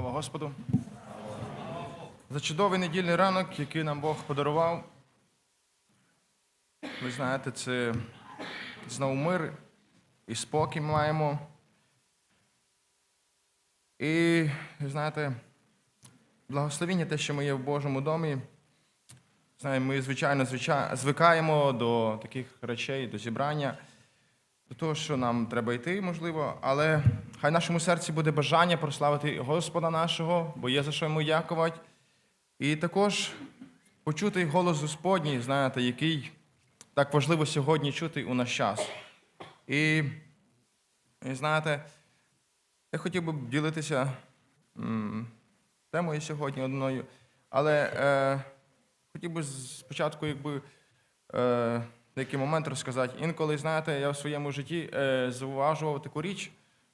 Слава Господу. За чудовий недільний ранок, який нам Бог подарував. Ви знаєте, це знову мир і спокій маємо. І, ви знаєте, благословіння те, що ми є в Божому домі. Знаємо, ми, звичайно, звичай- звикаємо до таких речей, до зібрання, до того, що нам треба йти, можливо, але хай в нашому серці буде бажання прославити Господа нашого, бо є за що йому дякувати. І також почути голос Господній, знаєте, який так важливо сьогодні чути у наш час. І, і знаєте, я хотів би ділитися темою сьогодні одною, але е, хотів би спочатку, якби. Е, деякий момент розказати. Інколи, знаєте, я в своєму житті е, зауважував таку річ,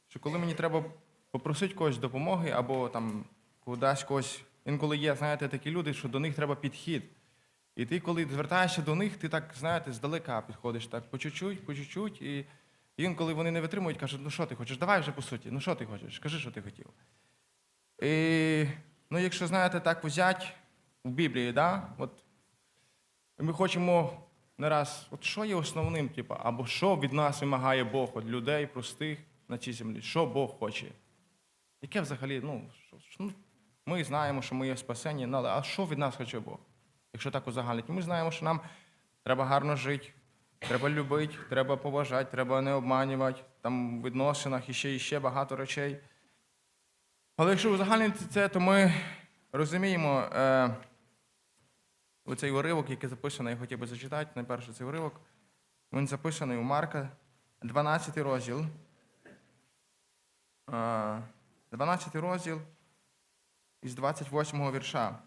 що коли мені треба попросити когось допомоги або там кудись когось, інколи є, знаєте, такі люди, що до них треба підхід. І ти, коли звертаєшся до них, ти так, знаєте, здалека підходиш, так по чуть-чуть, по чуть-чуть, і інколи вони не витримують, кажуть, ну що ти хочеш, давай вже по суті, ну що ти хочеш, скажи, що ти хотів. І, ну, якщо знаєте, так взять в Біблії, да, от ми хочемо не раз, от що є основним, типу, або що від нас вимагає Бог, від людей простих на цій землі, що Бог хоче? Яке взагалі, ну, що, ну ми знаємо, що ми є спасені, ну, але а що від нас хоче Бог? Якщо так узагальнити, ми знаємо, що нам треба гарно жити, треба любити, треба поважати, треба не обманювати, там в відносинах і ще, і ще багато речей. Але якщо узагальнити це, то ми розуміємо. Е, Оцей уривок, який записаний, я хотів би зачитати, найперше цей уривок. Він записаний у Марка, 12 розділ. 12 розділ із 28 вірша.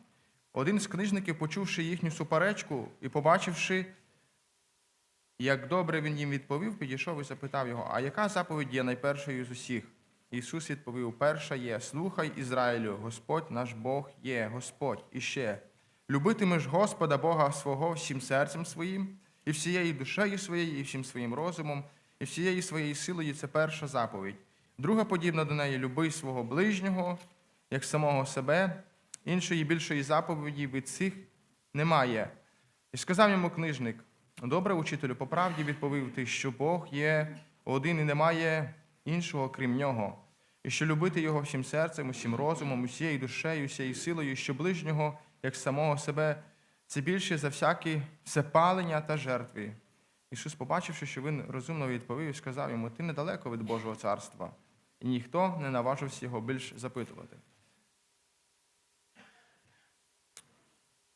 Один з книжників, почувши їхню суперечку і побачивши, як добре він їм відповів, підійшов і запитав його, а яка заповідь є найпершою з усіх? Ісус відповів: перша є: Слухай Ізраїлю, Господь наш Бог є, Господь. І ще. Любитимеш Господа Бога свого всім серцем своїм, і всією душею своєю, і всім своїм розумом, і всією своєю силою це перша заповідь. Друга подібна до неї люби свого ближнього, як самого себе, іншої більшої заповіді від цих немає. І сказав йому книжник: добре, учителю, по правді відповів ти, що Бог є один і немає іншого, крім нього, і що любити його всім серцем, усім розумом, усією душею, усією силою, що ближнього, як самого себе, це більше за всякі всепалення та жертви. Ісус, побачивши, що він розумно відповів, сказав йому: Ти недалеко від Божого царства, і ніхто не наважився його більш запитувати.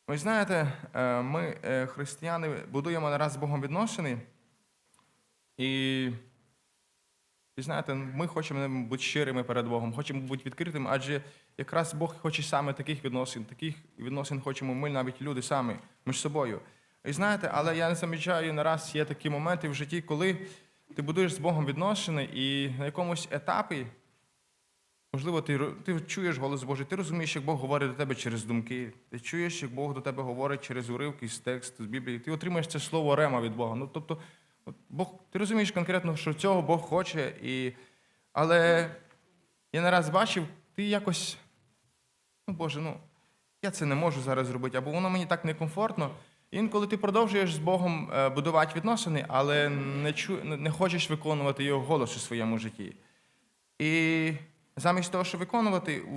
Ви знаєте, е, ми, е, християни, будуємо нараз з Богом відносини, і, і знаєте, ми хочемо бути щирими перед Богом, хочемо бути відкритими, адже якраз Бог хоче саме таких відносин, таких відносин хочемо ми навіть люди самі між собою. І знаєте, але я не замічаю нараз є такі моменти в житті, коли ти будуєш з Богом відносини, і на якомусь етапі Можливо, ти, ти чуєш голос Божий, ти розумієш, як Бог говорить до тебе через думки, ти чуєш, як Бог до тебе говорить через уривки з тексту, з Біблії. Ти отримаєш це слово рема від Бога. Ну, тобто, Бог, ти розумієш конкретно, що цього Бог хоче, і... але я не раз бачив, ти якось, ну Боже, ну, я це не можу зараз зробити, або воно мені так некомфортно. Інколи ти продовжуєш з Богом е, будувати відносини, але не, чу... не хочеш виконувати його голос у своєму житті. І замість того, щоб виконувати, у...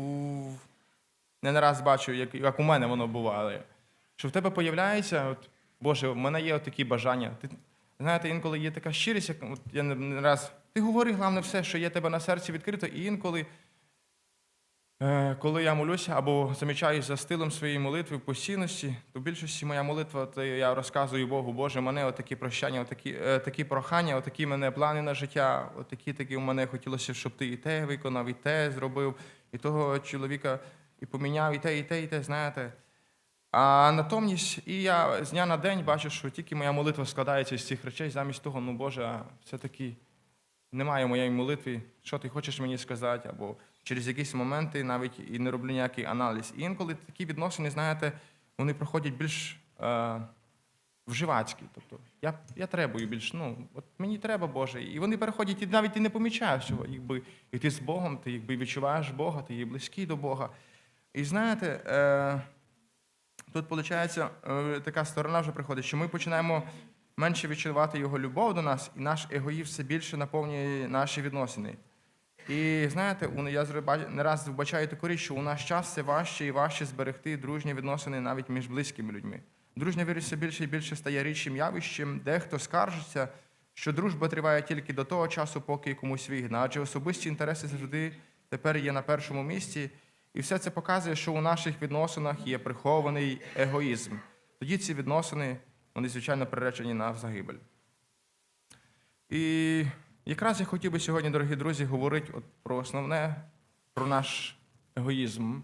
не не раз бачу, як, як у мене воно буває, що в тебе появляється, от, Боже, в мене є такі бажання. Ти, знаєте, інколи є така щирість, як от, я не, раз. Ти говори, головне, все, що є тебе на серці відкрито, і інколи, коли я молюся або замічаю за стилем своєї молитви в постійності, то в більшості моя молитва, то я розказую Богу, Боже, мене отакі прощання, отакі, е, такі прохання, отакі мене плани на життя, отакі такі у мене хотілося, щоб ти і те виконав, і те зробив, і того чоловіка і поміняв, і те, і те, і те, знаєте. А натомість, і я з дня на день бачу, що тільки моя молитва складається з цих речей, замість того, ну Боже, все-таки немає моєї молитві, що ти хочеш мені сказати, або через якісь моменти навіть і не роблю ніякий аналіз. І інколи такі відносини, знаєте, вони проходять більш е, вживацькі. Тобто я, я требую більш, ну, от мені треба Боже. І вони переходять, і навіть ти не помічаєш цього. Якби, і ти з Богом, ти якби відчуваєш Бога, ти є близький до Бога. І знаєте, е, тут виходить е, така сторона вже приходить, що ми починаємо менше відчувати його любов до нас, і наш егоїзм все більше наповнює наші відносини. І знаєте, я не раз вбачаю таку річ, що у наш час все важче і важче зберегти дружні відносини навіть між близькими людьми. Дружня все більше і більше стає рідшим явищем. Дехто скаржиться, що дружба триває тільки до того часу, поки комусь вигідно, адже особисті інтереси завжди тепер є на першому місці. І все це показує, що у наших відносинах є прихований егоїзм. Тоді ці відносини, вони, звичайно, приречені на загибель. І якраз я хотів би сьогодні, дорогі друзі, говорити от про основне, про наш егоїзм,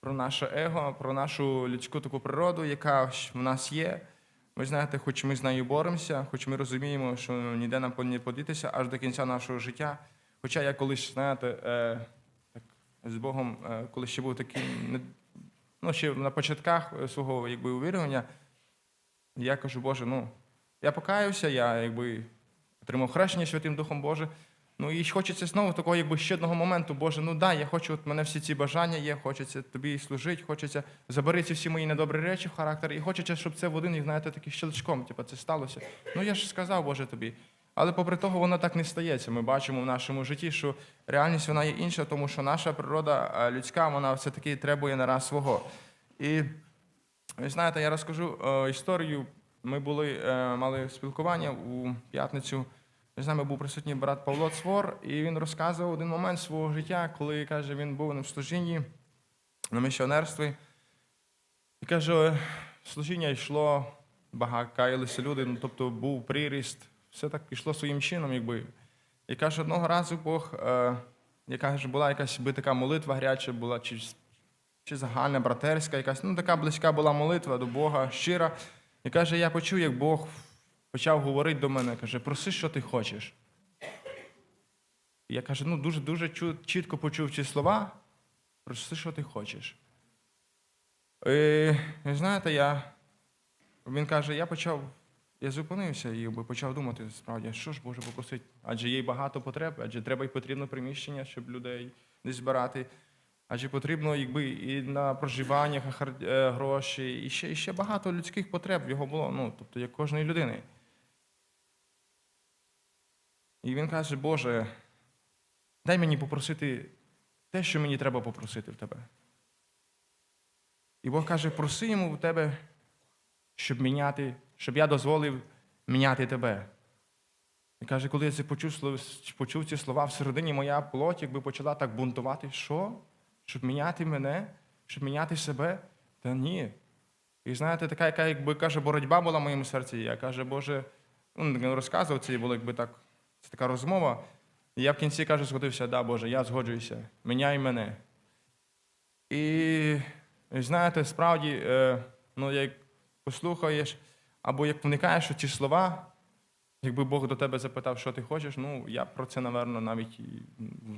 про наше его, про нашу людську таку природу, яка в нас є. Ви знаєте, хоч ми з нею боремося, хоч ми розуміємо, що ніде нам не подітися аж до кінця нашого життя. Хоча я колись, знаєте, е, так, з Богом, е, коли ще був такий, ну, ще на початках е, свого якби, увірювання, я кажу, Боже, ну, я покаюся, я якби отримав хрещення Святим Духом Боже. Ну і хочеться знову такого, якби ще одного моменту, Боже, ну дай, я хочу, от мене всі ці бажання є, хочеться тобі служити, хочеться забери всі мої недобрі речі в характер, і хочеться, щоб це в один, знаєте, таким щелчком, типу, це сталося. Ну я ж сказав, Боже, тобі. Але попри того, воно так не стається. Ми бачимо в нашому житті, що реальність вона є інша, тому що наша природа е, людська, вона все-таки требує нараз свого. І ви знаєте, я розкажу е, історію. Ми були, е, мали спілкування у п'ятницю. З нами був присутній брат Павло Цвор, і він розказував один момент свого життя, коли каже, він був на служінні на місіонерстві. І каже, служіння йшло, багато каялися люди, ну тобто був приріст, все так йшло своїм чином, якби. І каже, одного разу Бог, е, яка ж була якась би така молитва гаряча, була чи, чи загальна, братерська, якась, ну така близька була молитва до Бога, щира. І каже, я почув, як Бог почав говорити до мене, каже, проси, що ти хочеш. Я кажу, ну дуже дуже чітко почув ці слова, проси, що ти хочеш. І, знаєте, я, він каже, я почав, я зупинився і почав думати, справді, що ж Боже попросити? Адже є багато потреб, адже треба й потрібно приміщення, щоб людей десь збирати. Адже потрібно якби, і на проживання е, гроші, і ще, і ще багато людських потреб його було, ну, тобто як кожної людини. І він каже, Боже, дай мені попросити те, що мені треба попросити в тебе. І Бог каже, проси йому в тебе, щоб міняти, щоб я дозволив міняти тебе. І каже, коли я це почув, почув ці слова, всередині моя плоть якби почала так бунтувати. Що? Щоб міняти мене, щоб міняти себе? Та ні. І знаєте, така, яка, якби каже, боротьба була в моєму серці. Я каже, Боже, ну, розказував це, було якби так, це така розмова. І я в кінці каже, згодився, да, Боже, я згоджуюся, міняй мене. І, і знаєте, справді, е, ну, як послухаєш, або як вникаєш у ці слова, якби Бог до тебе запитав, що ти хочеш, ну я про це, напевно, навіть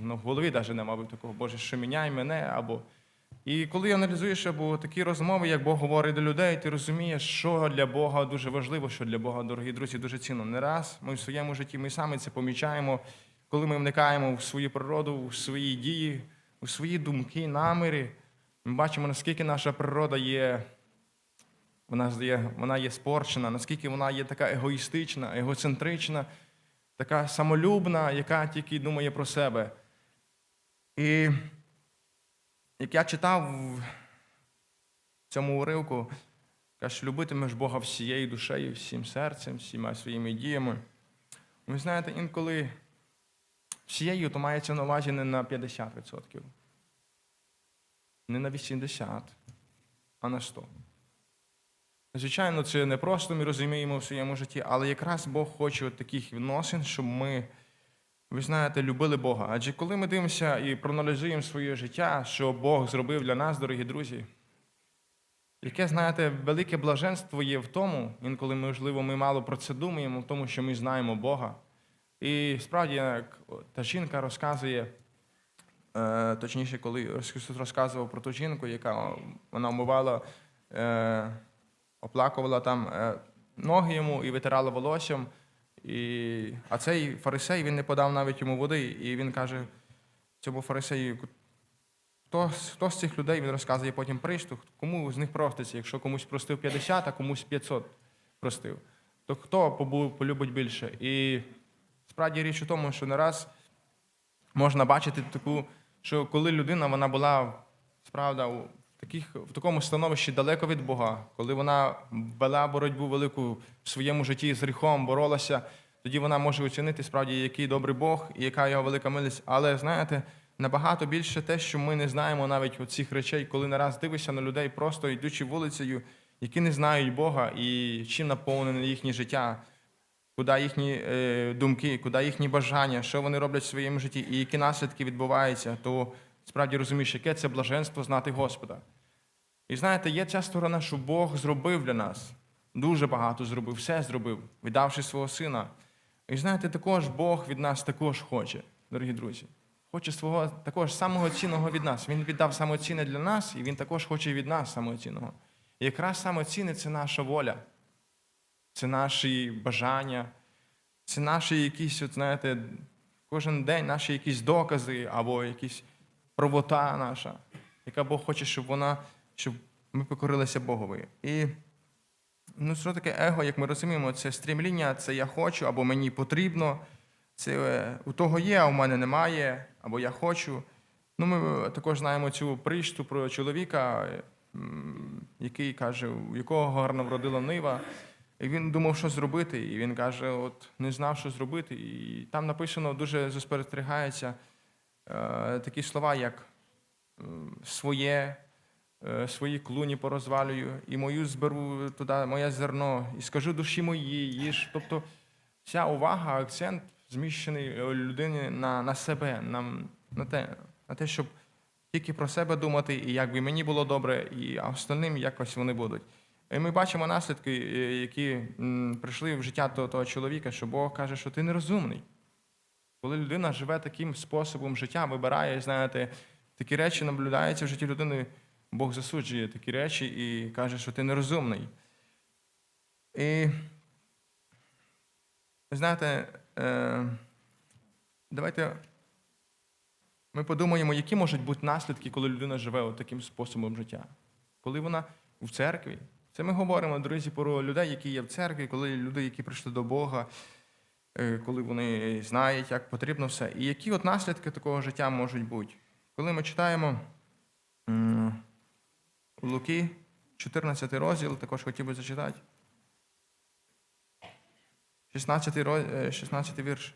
ну, в голові навіть не мав би такого, Боже, що міняй мене, або. І коли аналізуєш або такі розмови, як Бог говорить до людей, ти розумієш, що для Бога дуже важливо, що для Бога, дорогі друзі, дуже цінно. Не раз ми в своєму житті ми самі це помічаємо, коли ми вникаємо в свою природу, в свої дії, у свої думки, наміри. Ми бачимо, наскільки наша природа є, вона є, вона є спорчена, наскільки вона є така егоїстична, егоцентрична, така самолюбна, яка тільки думає про себе. І як я читав в цьому уривку, каже, любитимеш Бога всією душею, всім серцем, всіма своїми діями. Ви знаєте, інколи всією то мається на увазі не на 50%, не на 80%, а на 100%. Звичайно, це не просто ми розуміємо в своєму житті, але якраз Бог хоче от таких відносин, щоб ми, ви знаєте, любили Бога. Адже коли ми дивимося і проаналізуємо своє життя, що Бог зробив для нас, дорогі друзі, яке, знаєте, велике блаженство є в тому, інколи, можливо, ми мало про це думаємо, в тому, що ми знаємо Бога. І справді, як та жінка розказує, е, точніше, коли Ісус розказував про ту жінку, яка вона вмивала, е, оплакувала там е, ноги йому і витирали волоссям. І... А цей фарисей він не подав навіть йому води, і він каже цьому фарисею, хто, хто з цих людей він розказує потім пришту, кому з них проститься, якщо комусь простив 50, а комусь 500 простив, то хто полюбить більше? І справді річ у тому, що не раз можна бачити таку, що коли людина вона була справда таких, в такому становищі далеко від Бога, коли вона вела боротьбу велику в своєму житті з гріхом, боролася, тоді вона може оцінити справді, який добрий Бог і яка його велика милість. Але знаєте, набагато більше те, що ми не знаємо навіть от цих речей, коли не раз дивишся на людей, просто йдучи вулицею, які не знають Бога і чим наповнене їхнє життя куди їхні е, думки, куди їхні бажання, що вони роблять в своєму житті, і які наслідки відбуваються, то справді розумієш, яке це блаженство знати Господа. І знаєте, є ця сторона, що Бог зробив для нас. Дуже багато зробив, все зробив, віддавши свого сина. І знаєте, також Бог від нас також хоче, дорогі друзі. Хоче свого також самого цінного від нас. Він віддав самоцінне для нас, і він також хоче від нас самоцінного. І якраз самоцінне це наша воля це наші бажання, це наші якісь, от, знаєте, кожен день наші якісь докази або якісь правота наша, яка Бог хоче, щоб вона, щоб ми покорилися Богові. І ну, що таке его, як ми розуміємо, це стрімління, це я хочу, або мені потрібно, це е, у того є, а у мене немає, або я хочу. Ну, ми також знаємо цю притчу про чоловіка, е, який каже, у якого гарно вродила нива. І він думав, що зробити, і він каже, от не знав, що зробити. І там написано дуже застерігається е, такі слова, як е, своє, е, свої клуні порозвалюю, і мою зберу туди, моє зерно, і скажу душі мої, їж. Тобто вся увага, акцент зміщений е, людині на, на себе, на, на, те, на те, щоб тільки про себе думати, і як би мені було добре, і а остальним якось вони будуть. І ми бачимо наслідки, е, які прийшли в життя того, того чоловіка, що Бог каже, що ти нерозумний. Коли людина живе таким способом життя, вибирає, знаєте, такі речі наблюдаються в житті людини, Бог засуджує такі речі і каже, що ти нерозумний. І знаєте, е, давайте ми подумаємо, які можуть бути наслідки, коли людина живе таким способом життя. Коли вона в церкві. Це ми говоримо, друзі, про людей, які є в церкві, коли люди, які прийшли до Бога, коли вони знають, як потрібно все. І які от наслідки такого життя можуть бути? Коли ми читаємо Луки, 14 розділ, також хотів би зачитати. 16, роз- е, 16 вірш.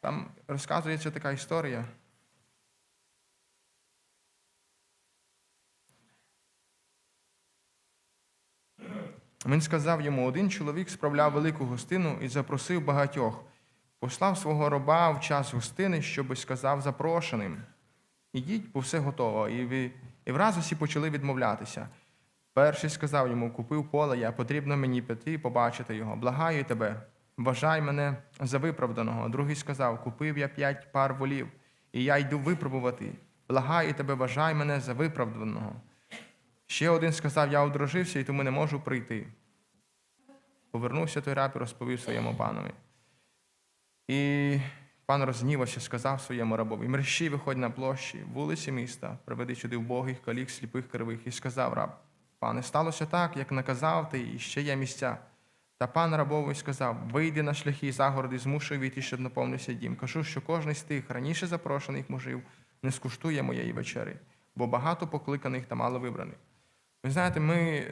Там розказується така історія. Він сказав йому: один чоловік справляв велику гостину і запросив багатьох. Послав свого раба в час гостини, щоби сказав запрошеним. Ідіть, бо все готово. І, ви- і враз усі почали відмовлятися. Перший сказав йому: Купив поле, я потрібно мені піти і побачити його. Благаю тебе, вважай мене за виправданого. Другий сказав: Купив я п'ять пар волів, і я йду випробувати. Благаю тебе, вважай мене за виправданого. Ще один сказав: Я одружився і тому не можу прийти. Повернувся той раб і розповів своєму панові. І пан рознівався, сказав своєму рабові: мерщій виходь на площі, вулиці міста, приведи сюди вбогих, калік, сліпих, кривих. І сказав раб: Пане, сталося так, як наказав ти, і ще є місця. Та пан рабовий сказав: Вийди на шляхи загороди, змушуй війти, щоб наповнився дім. Кажу, що кожний з тих раніше запрошених мужів не скуштує моєї вечері, бо багато покликаних та мало вибраних. Ви знаєте, ми,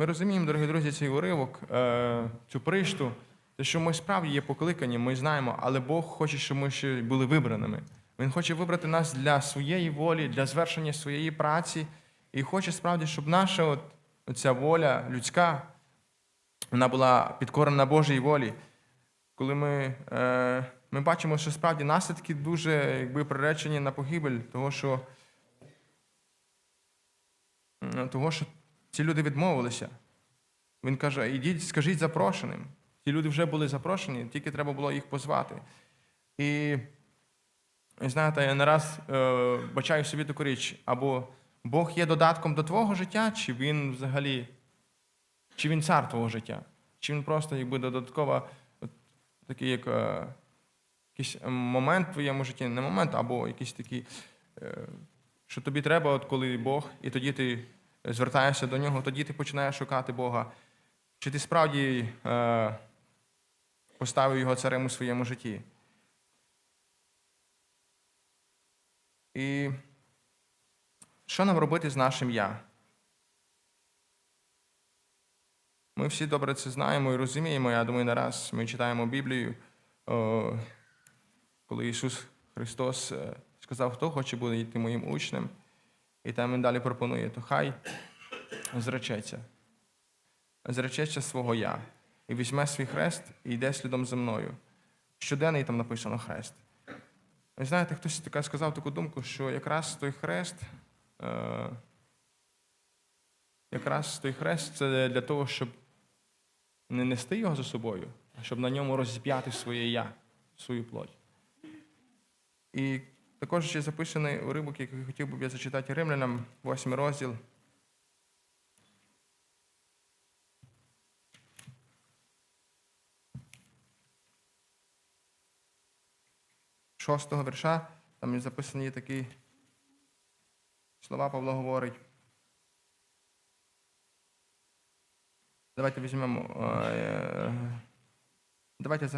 ми розуміємо, дорогі друзі, цей уривок, е, цю пришту, те, що ми справді є покликані, ми знаємо, але Бог хоче, щоб ми ще були вибраними. Він хоче вибрати нас для своєї волі, для звершення своєї праці, і хоче справді, щоб наша от, ця воля людська, вона була підкорена Божій волі. Коли ми, е, ми бачимо, що справді наслідки дуже якби, приречені на погибель, того, що того, що ці люди відмовилися. Він каже: ідіть, скажіть запрошеним. Ті люди вже були запрошені, тільки треба було їх позвати. І І знаєте, я не раз е, бачаю собі таку річ, або Бог є додатком до твого життя, чи він взагалі, чи він цар твого життя, чи він просто якби додаткова, такий як е, якийсь момент в твоєму житті, не момент, або якийсь такий, е, що тобі треба, от коли Бог, і тоді ти звертаєшся до нього, тоді ти починаєш шукати Бога. Чи ти справді е, поставив його царем у своєму житті? І що нам робити з нашим я? Ми всі добре це знаємо і розуміємо. Я думаю, не ми читаємо Біблію, коли Ісус Христос е, сказав, хто хоче буде йти моїм учнем, і там Він далі пропонує, то хай зречеться. Зречеться свого я. І візьме свій хрест і йде слідом за мною. Щоденний там написано хрест. Ви знаєте, хтось така сказав таку думку, що якраз той хрест, е, якраз той хрест це для того, щоб не нести його за собою, а щоб на ньому розп'яти своє я, свою плоть. І також ще записаний уривок, який хотів би я зачитати римлянам, 8 розділ. Шостого вірша, там записані такі слова Павло говорить. Давайте візьмемо. е, Давайте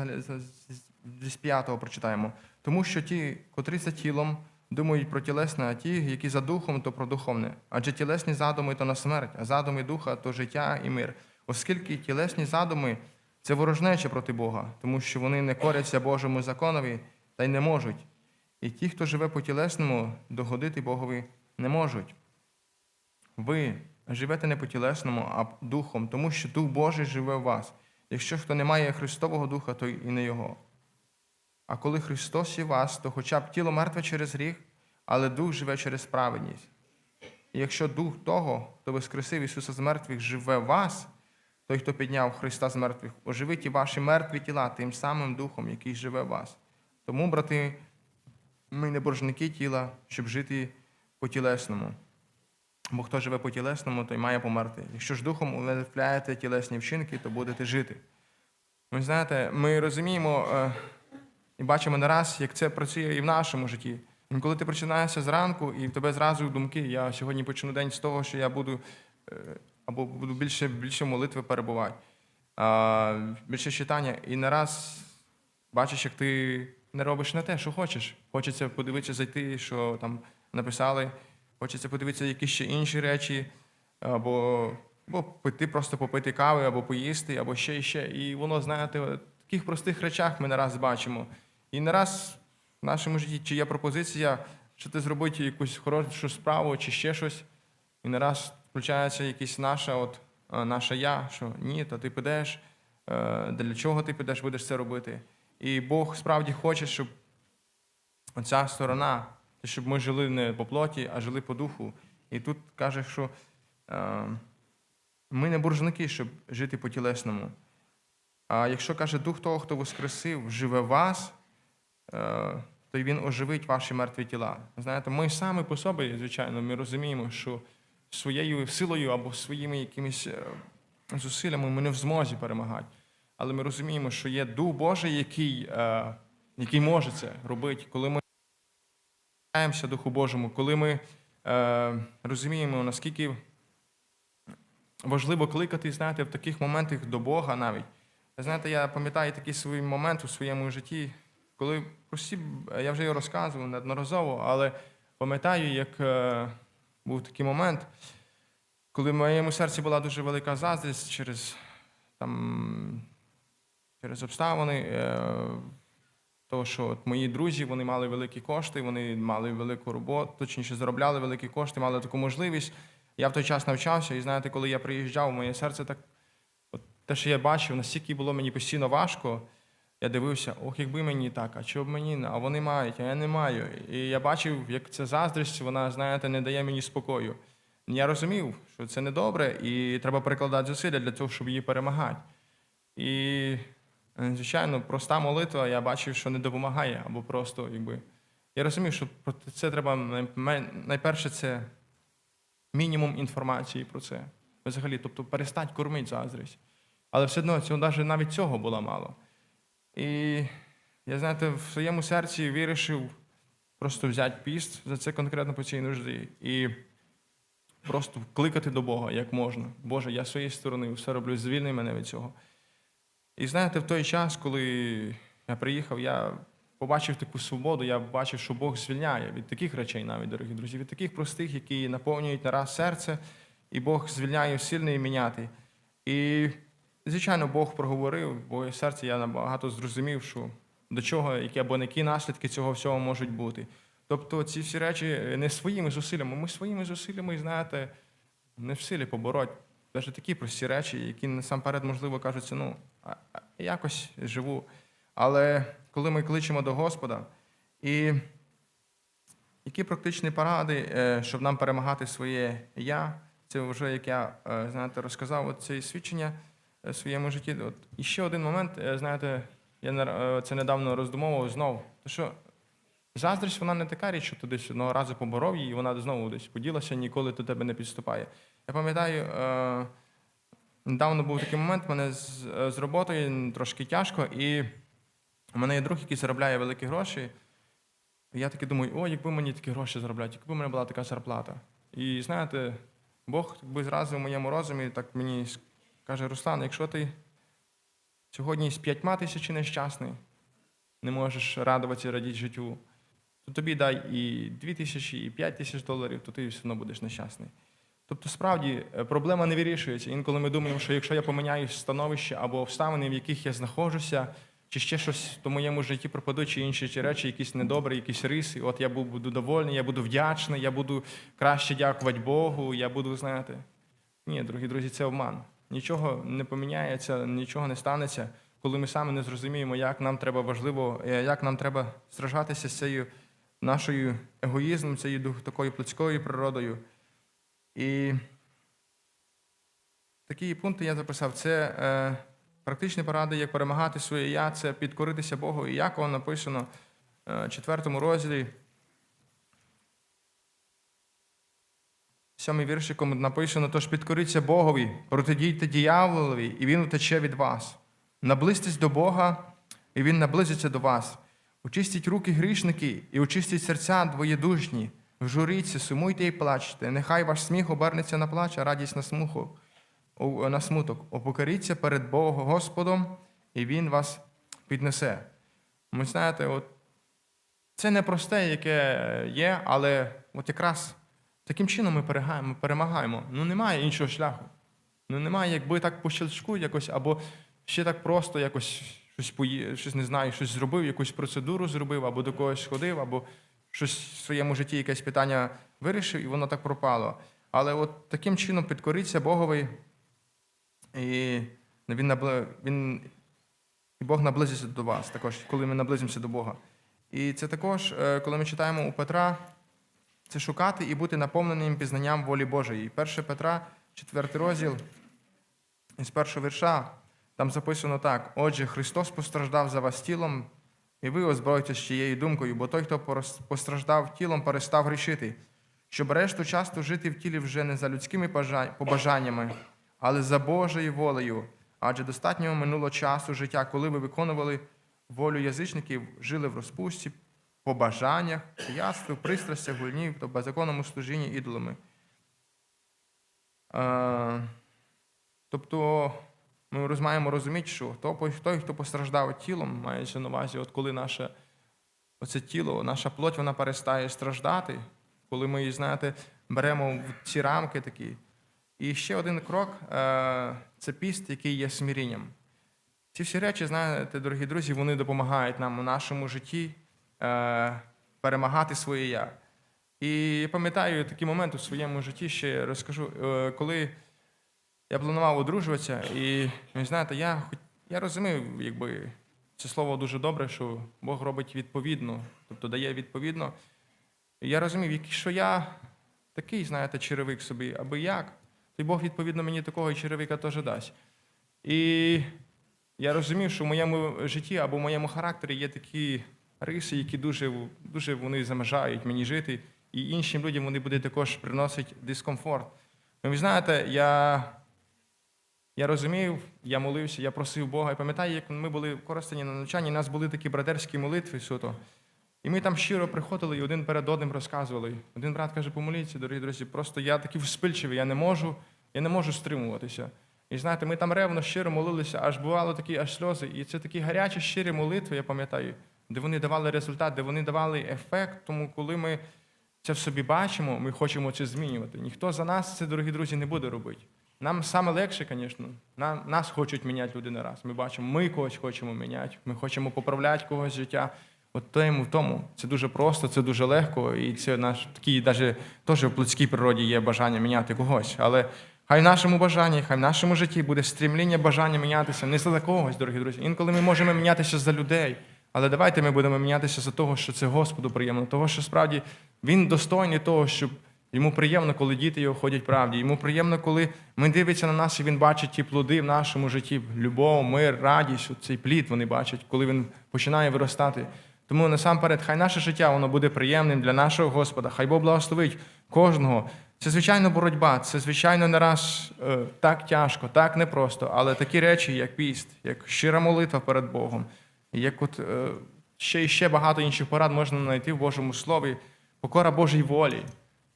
з п'ятого прочитаємо. Тому що ті, котрі за тілом, думають про тілесне, а ті, які за духом, то про духовне. Адже тілесні задуми то на смерть, а задуми духа то життя і мир. Оскільки тілесні задуми це ворожнеча проти Бога, тому що вони не коряться Божому законові та й не можуть. І ті, хто живе по тілесному, догодити Богові не можуть. Ви живете не по тілесному, а духом, тому що Дух Божий живе в вас. Якщо хто не має Христового Духа, то і не Його. А коли Христос в вас, то хоча б тіло мертве через гріх, але Дух живе через праведність. І якщо Дух того, хто воскресив Ісуса з мертвих, живе в вас, той, хто підняв Христа з мертвих, оживить і ваші мертві тіла тим самим Духом, який живе в вас. Тому, брати, ми не боржники тіла, щоб жити по тілесному. Бо хто живе по тілесному, той має померти. Якщо ж духом умертвляєте тілесні вчинки, то будете жити. Ви знаєте, ми розуміємо е, і бачимо не раз, як це працює і в нашому житті. Коли ти починаєшся зранку, і в тебе зразу думки, я сьогодні почну день з того, що я буду е, або буду більше більше молитви перебувати, більше читання, і не раз бачиш, як ти не робиш не те, що хочеш. Хочеться подивитися, зайти, що там написали. Хочеться подивитися якісь ще інші речі, або, або піти просто попити кави, або поїсти, або ще і ще. І воно, знаєте, в таких простих речах ми не раз бачимо. І не раз в нашому житті, чи є пропозиція, що ти зробити якусь хорошу справу, чи ще щось. І не раз включається якась наша, от, е, наша я, що ні, то ти підеш, е, для чого ти підеш, будеш це робити. І Бог справді хоче, щоб оця сторона, щоб ми жили не по плоті, а жили по духу. І тут каже, що е, ми не боржники, щоб жити по тілесному. А якщо каже дух того, хто воскресив, живе вас, то й він оживить ваші мертві тіла. Знаєте, ми самі по собі, звичайно, ми розуміємо, що своєю силою або своїми якимись е, зусиллями ми не в змозі перемагати. Але ми розуміємо, що є Дух Божий, який, е, який може це робити, коли ми довіряємося Духу Божому, коли ми е, розуміємо, наскільки важливо кликати, знаєте, в таких моментах до Бога навіть. Знаєте, я пам'ятаю такий свій момент у своєму житті, коли прості, я вже його розказував неодноразово, але пам'ятаю, як е, був такий момент, коли в моєму серці була дуже велика заздрість через там, через обставини. Е, того, що от мої друзі вони мали великі кошти, вони мали велику роботу, точніше заробляли великі кошти, мали таку можливість. Я в той час навчався, і знаєте, коли я приїжджав, моє серце так, от те, що я бачив, настільки було мені постійно важко. Я дивився, ох, якби мені так, а чого б мені, а вони мають, а я не маю. І я бачив, як ця заздрість, вона, знаєте, не дає мені спокою. Я розумів, що це недобре, і треба прикладати зусилля для того, щоб її перемагати. І, е, звичайно, проста молитва, я бачив, що не допомагає, або просто якби, Я розумів, що це треба найперше це мінімум інформації про це. Взагалі, тобто перестать кормити заздрість. Але все одно навіть цього було мало. І я, знаєте, в своєму серці вирішив просто взяти піст за це конкретно по цій нужді і просто кликати до Бога як можна. Боже, я з своєї сторони все роблю, звільни мене від цього. І знаєте, в той час, коли я приїхав, я побачив таку свободу, я бачив, що Бог звільняє від таких речей, навіть, дорогі друзі, від таких простих, які наповнюють нараз серце, і Бог звільняє сильне і міняти. І, звичайно, Бог проговорив, бо моє серце я набагато зрозумів, що до чого, які або які наслідки цього всього можуть бути. Тобто ці всі речі не своїми зусиллями. Ми своїми зусиллями, знаєте, не в силі побороть. Навіть такі прості речі, які насамперед, можливо, кажуться, ну, якось живу. Але коли ми кличемо до Господа, і які практичні поради, е, щоб нам перемагати своє я, це вже як я е, знаєте, розказав це свідчення в своєму житті. От і ще один момент, е, знаєте, я е, це недавно роздумовував знов. То що заздрість, вона не така річ, що ти десь одного разу поборов її, і вона знову десь поділася, ніколи до тебе не підступає. Я пам'ятаю, е, недавно був такий момент, в мене з, е, з роботою трошки тяжко, і у мене є друг, який заробляє великі гроші. Я таки думаю, о, якби мені такі гроші заробляти, якби в мене була така зарплата. І знаєте, Бог якби зразу в моєму розумі так мені каже: Руслан, якщо ти сьогодні з п'ятьма тисячі нещасний, не можеш радуватися радіти життю, то тобі дай і дві тисячі, і п'ять тисяч доларів, то ти все одно будеш нещасний. Тобто, справді, е, проблема не вирішується. Інколи ми думаємо, що якщо я поміняю становище або обставини, в яких я знаходжуся, чи ще щось в моєму житті пропадуть, чи інші ці речі, якісь недобрі, якісь риси. От я буду довольний, я буду вдячний, я буду краще дякувати Богу, я буду, знаєте. Ні, дорогі друзі, це обман. Нічого не поміняється, нічого не станеться, коли ми саме не зрозуміємо, як нам треба важливо, е, як нам треба стражатися з цією нашою егоїзмом, цією такою плотською природою. І такі пункти я записав. Це е, практичні поради, як перемагати своє я, це підкоритися Богу. І Якова написано е, в четвертому розділі. Сьомий віршиком написано: тож підкоріться Богові, протидійте діяволові, і він утече від вас. Наблизьтесь до Бога, і Він наблизиться до вас. Очистіть руки грішники і очистіть серця двоєдушні. Вжуріться, сумуйте і плачте. Нехай ваш сміх обернеться на плач, а радість на смуху, на смуток. Опокоріться перед Богом Господом, і Він вас піднесе. Ви знаєте, от це не просте, яке є, але от якраз таким чином ми перегаємо- перемагаємо. Ну немає іншого шляху. Ну немає, якби так по щелчку якось, або ще так просто якось щось пої... щось не знаю, щось зробив, якусь процедуру зробив, або до когось сходив, або щось в своєму житті якесь питання вирішив, і воно так пропало. Але от таким чином підкориться Богові, і він, набли... він... і Бог наблизиться до вас, також, коли ми наблизимося до Бога. І це також, е, коли ми читаємо у Петра, це шукати і бути наповненим пізнанням волі Божої. 1 Петра, 4 розділ, із першого вірша, там записано так: Отже, Христос постраждав за вас тілом, і ви озброїтесь чиєю думкою, бо той, хто постраждав тілом, перестав грішити, щоб решту часто жити в тілі вже не за людськими побажаннями, але за Божою волею. Адже достатньо минуло часу життя, коли ви виконували волю язичників, жили в розпусті, побажаннях, ястві, пристрастях, гульнів та беззаконному служінні ідолами. Е, Тобто ми маємо розуміти, що той, хто постраждав тілом, мається на увазі, от коли наше оце тіло, наша плоть, вона перестає страждати, коли ми її, знаєте, беремо в ці рамки такі. І ще один крок е, це піст, який є смирінням. Ці всі речі, знаєте, дорогі друзі, вони допомагають нам у нашому житті перемагати своє я. І пам'ятаю такий момент у своєму житті, ще розкажу, е, коли я планував одружуватися, і ви знаєте, я, я розумів, якби це слово дуже добре, що Бог робить відповідно, тобто дає відповідно. Я розумів, якщо я такий, знаєте, черевик собі, аби як, то й Бог відповідно мені такого і черевика теж дасть. І я розумів, що в моєму житті або в моєму характері є такі риси, які дуже, дуже вони замажають мені жити, і іншим людям вони будуть також приносити дискомфорт. Ну, ви знаєте, я, я розумів, я молився, я просив Бога. І пам'ятаю, як ми були в на навчанні, у нас були такі братерські молитви суто. І ми там щиро приходили і один перед одним розказували. Один брат каже, помоліться, дорогі друзі, просто я такий вспильчивий, я не можу, я не можу стримуватися. І знаєте, ми там ревно щиро молилися, аж бувало такі аж сльози. І це такі гарячі, щирі молитви, я пам'ятаю, де вони давали результат, де вони давали ефект. Тому коли ми це в собі бачимо, ми хочемо це змінювати. Ніхто за нас це, дорогі друзі, не буде робити. Нам саме легше, звісно, на- нас хочуть міняти люди не раз. Ми бачимо, ми когось хочемо міняти, ми хочемо поправляти когось життя. От тому в тому це дуже просто, це дуже легко, і це наш такий, навіть теж в плотській природі є бажання міняти когось. Але хай в нашому бажанні, хай в нашому житті буде стрімління бажання мінятися не за когось, дорогі друзі. Інколи ми можемо мінятися за людей. Але давайте ми будемо мінятися за того, що це Господу приємно, того, що справді Він достойний того, щоб йому приємно, коли діти його ходять правді. Йому приємно, коли ми дивиться на нас і він бачить ті плоди в нашому житті. Любов, мир, радість, цей плід вони бачать, коли він починає виростати. Тому насамперед, хай наше життя воно буде приємним для нашого Господа. Хай Бог благословить кожного. Це звичайно боротьба, це звичайно не раз е, так тяжко, так непросто, але такі речі, як піст, як щира молитва перед Богом, як от е, ще і ще багато інших порад можна знайти в Божому Слові, покора Божій волі.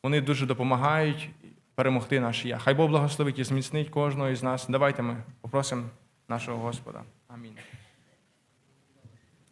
Вони дуже допомагають перемогти наше я. Хай Бог благословить і зміцнить кожного із нас. Давайте ми попросимо нашого Господа. Амінь.